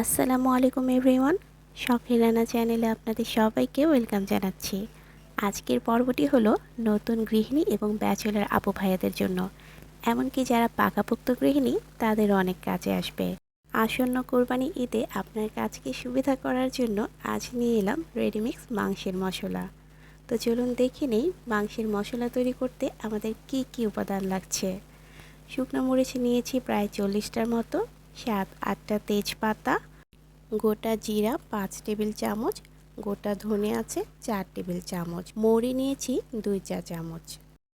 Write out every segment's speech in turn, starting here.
আসসালামু আলাইকুম এভরিওয়ান, শখের রান্না চ্যানেলে আপনাদের সবাইকে ওয়েলকাম জানাচ্ছি। আজকের পর্বটি হলো নতুন গৃহিণী এবং ব্যাচেলার আপু ভাইয়াদের জন্য। এমনকি যারা পাকাপোক্ত গৃহিণী, তাদের অনেক কাজে আসবে। আসন্ন কোরবানি ঈদে আপনার কাজকে সুবিধা করার জন্য আজ নিয়ে এলাম রেডিমিক্স মাংসের মশলা। তো চলুন দেখে নেই মাংসের মশলা তৈরি করতে আমাদের কি কি উপাদান লাগছে। শুকনো মরিচ নিয়েছি প্রায় চল্লিশটার মতো সাত আটটা তেজপাতা, গোটা জিরা পাঁচ টেবিল চামচ, গোটা ধনে আছে চার টেবিল চামচ। মৌরি নিয়েছি দুই চা চামচ।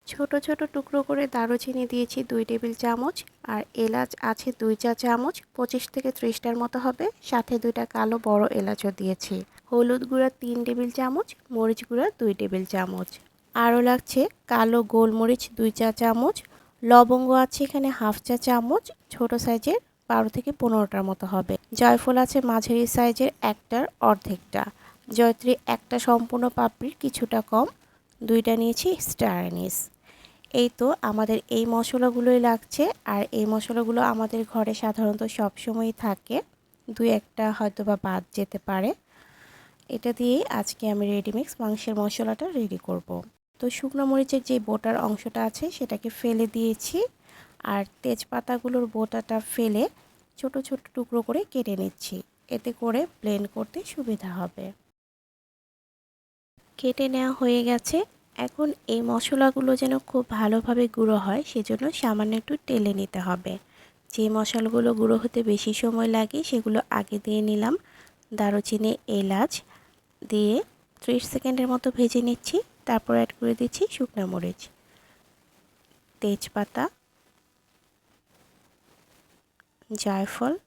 ছোট ছোট টুকরো করে দারুচিনি দিয়েছি দুই টেবিল চামচ আর এলাচ আছে দুই চা চামচ। পঁচিশ থেকে ত্রিশটার মতো হবে। সাথে দুইটা কালো বড় এলাচও দিয়েছি। হলুদ গুঁড়া তিন টেবিল চামচ, মরিচ গুঁড়া দুই টেবিল চামচ। আরও লাগছে কালো গোলমরিচ দুই চা চামচ। লবঙ্গ আছে এখানে হাফ চা চামচ, ছোট সাইজের বারো থেকে পনেরোটার মতো হবে। জয়ফল আছে মাঝারি সাইজের একটার অর্ধেকটা। জয়ত্রী একটা সম্পূর্ণ পাপড়ির কিছুটা কম, দুইটা নিয়েছি স্টার এই তো আমাদের এই মশলাগুলোই লাগছে আর এই মশলাগুলো আমাদের ঘরে সাধারণত সবসময়ই থাকে। দুই একটা হয়তো বা বাদ যেতে পারে। এটা দিয়েই আজকে আমি রেডিমিক্স মাংসের মশলাটা রেডি করব। তো শুকনো মরিচের যে বোটার অংশটা আছে সেটাকে ফেলে দিয়েছি। আর তেজপাতাগুলোর বোটাটা ফেলে ছোট ছোট টুকরো করে কেটে নিচ্ছি। এতে করে ব্লেন্ড করতে সুবিধা হবে। কেটে নেওয়া হয়ে গেছে। এখন এই মশলাগুলো যেন খুব ভালোভাবে গুঁড়ো হয়, সেজন্য সামান্য একটু টেলে নিতে হবে। যে মশলাগুলো গুঁড়ো হতে বেশি সময় লাগে, সেগুলো আগে দিয়ে নিলাম। দারুচিনি এলাচ দিয়ে ত্রিশ সেকেন্ডের মতো ভেজে নিচ্ছি। তারপর অ্যাড করে দিচ্ছি শুকনো মরিচ। তেজপাতা জায়ফল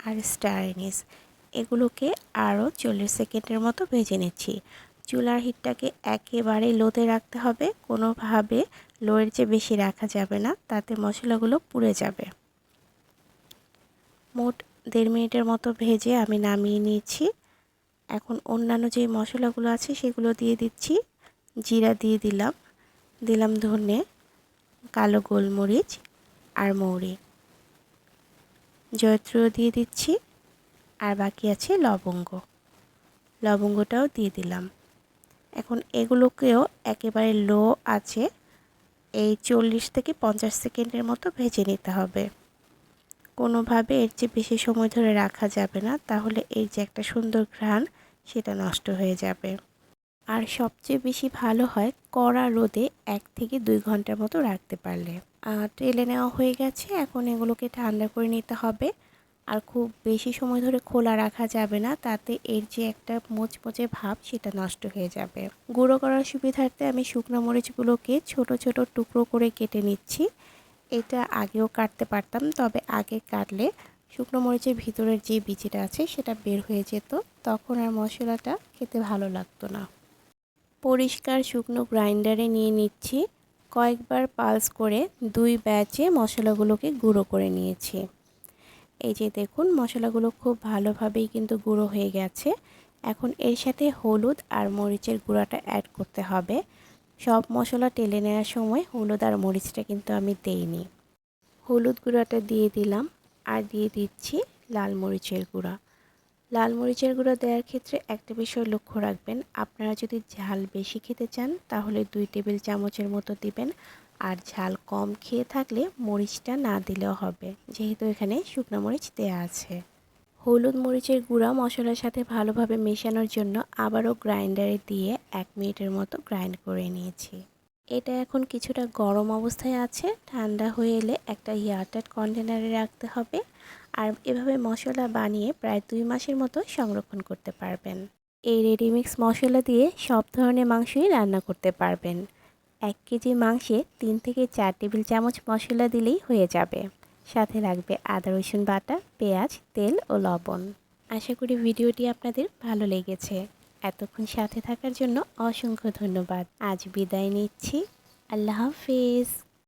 আর স্টার এনিস এগুলোকে আরও চল্লিশ সেকেন্ডের মতো ভেজে নিচ্ছি। চুলার হিটটাকে একেবারে লোতে রাখতে হবে। কোনোভাবে লোয়ের চেয়ে বেশি রাখা যাবে না, তাতে মশলাগুলো পুড়ে যাবে। মোট দেড় মিনিটের মতো ভেজে আমি নামিয়ে নিয়েছি। এখন অন্যান্য যে মশলাগুলো আছে সেগুলো দিয়ে দিচ্ছি। জিরা দিয়ে দিলাম। দিলাম ধনে, কালো গোলমরিচ আর মৌরি। জয়ত্রীও দিয়ে দিচ্ছি, আর বাকি আছে লবঙ্গ। লবঙ্গটাও দিয়ে দিলাম। এখন এগুলোকেও একেবারে লো আছে, এই চল্লিশ থেকে পঞ্চাশ সেকেন্ডের মতো ভেজে নিতে হবে। কোনোভাবে এর চেয়ে বেশি সময় ধরে রাখা যাবে না, তাহলে এর যে একটা সুন্দর ঘ্রাণ, সেটা নষ্ট হয়ে যাবে। আর সবচেয়ে বেশি ভালো হয় কড়া রোদে এক থেকে দুই ঘণ্টার মতো রাখতে পারলে। আর টেলে নেওয়া হয়ে গেছে, এখন এগুলোকে ঠান্ডা করে নিতে হবে। আর খুব বেশি সময় ধরে খোলা রাখা যাবে না, তাতে এর যে একটা মোচমোচে ভাব সেটা নষ্ট হয়ে যাবে। গুঁড়ো করার সুবিধার্থে আমি শুকনো মরিচগুলোকে ছোট ছোট টুকরো করে কেটে নিচ্ছি। এটা আগেও কাটতে পারতাম, তবে আগে কাটলে শুকনো মরিচের ভিতরের যে বিচিটা আছে সেটা বের হয়ে যেত, তখন আর মশলাটা খেতে ভালো লাগতো না। পরিষ্কার শুকনো গ্রাইন্ডারে নিয়ে নিচ্ছি। কয়েকবার পালস করে দুই ব্যাচে মশলাগুলোকে গুঁড়ো করে নিয়েছি। এই যে দেখুন, মশলাগুলো খুব ভালোভাবেই কিন্তু গুঁড়ো হয়ে গেছে। এখন এর সাথে হলুদ আর মরিচের গুঁড়াটা অ্যাড করতে হবে। সব মশলা টেলে নেওয়ার সময় হলুদ আর মরিচটা কিন্তু আমি দেইনি। হলুদ গুঁড়াটা দিয়ে দিলাম আর দিয়ে দিচ্ছি লাল মরিচের গুঁড়া। লাল মরিচের গুঁড়ো দেওয়ার ক্ষেত্রে একটা বিষয় লক্ষ্য রাখবেন। আপনারা যদি ঝাল বেশি খেতে চান, তাহলে দুই টেবিল চামচের মতো দিবেন। আর ঝাল কম খেয়ে থাকলে মরিচটা না দিলেও হবে। যেহেতু এখানে শুকনো মরিচ দেওয়া আছে। হলুদ মরিচের গুঁড়া মশলার সাথে ভালোভাবে মেশানোর জন্য আবারও গ্রাইন্ডারে দিয়ে এক মিনিটের মতো গ্রাইন্ড করে নিয়েছি। এটা এখন কিছুটা গরম অবস্থায় আছে। ঠান্ডা হয়ে এলে একটা এয়ারটাইট কন্টেনারে রাখতে হবে। আর এভাবে মশলা বানিয়ে প্রায় দুই মাসের মতো সংরক্ষণ করতে পারবেন। এই রেডিমিক্স মশলা দিয়ে সব ধরনের মাংসই রান্না করতে পারবেন। এক কেজি মাংসে তিন থেকে চার টেবিল চামচ মশলা দিলেই হয়ে যাবে। সাথে লাগবে আদা, রসুন বাটা, পেঁয়াজ, তেল ও লবণ। আশা করি ভিডিওটি আপনাদের ভালো লেগেছে। এতক্ষণ সাথে থাকার জন্য অসংখ্য ধন্যবাদ। আজ বিদায় নিচ্ছি। আল্লাহ হাফিজ।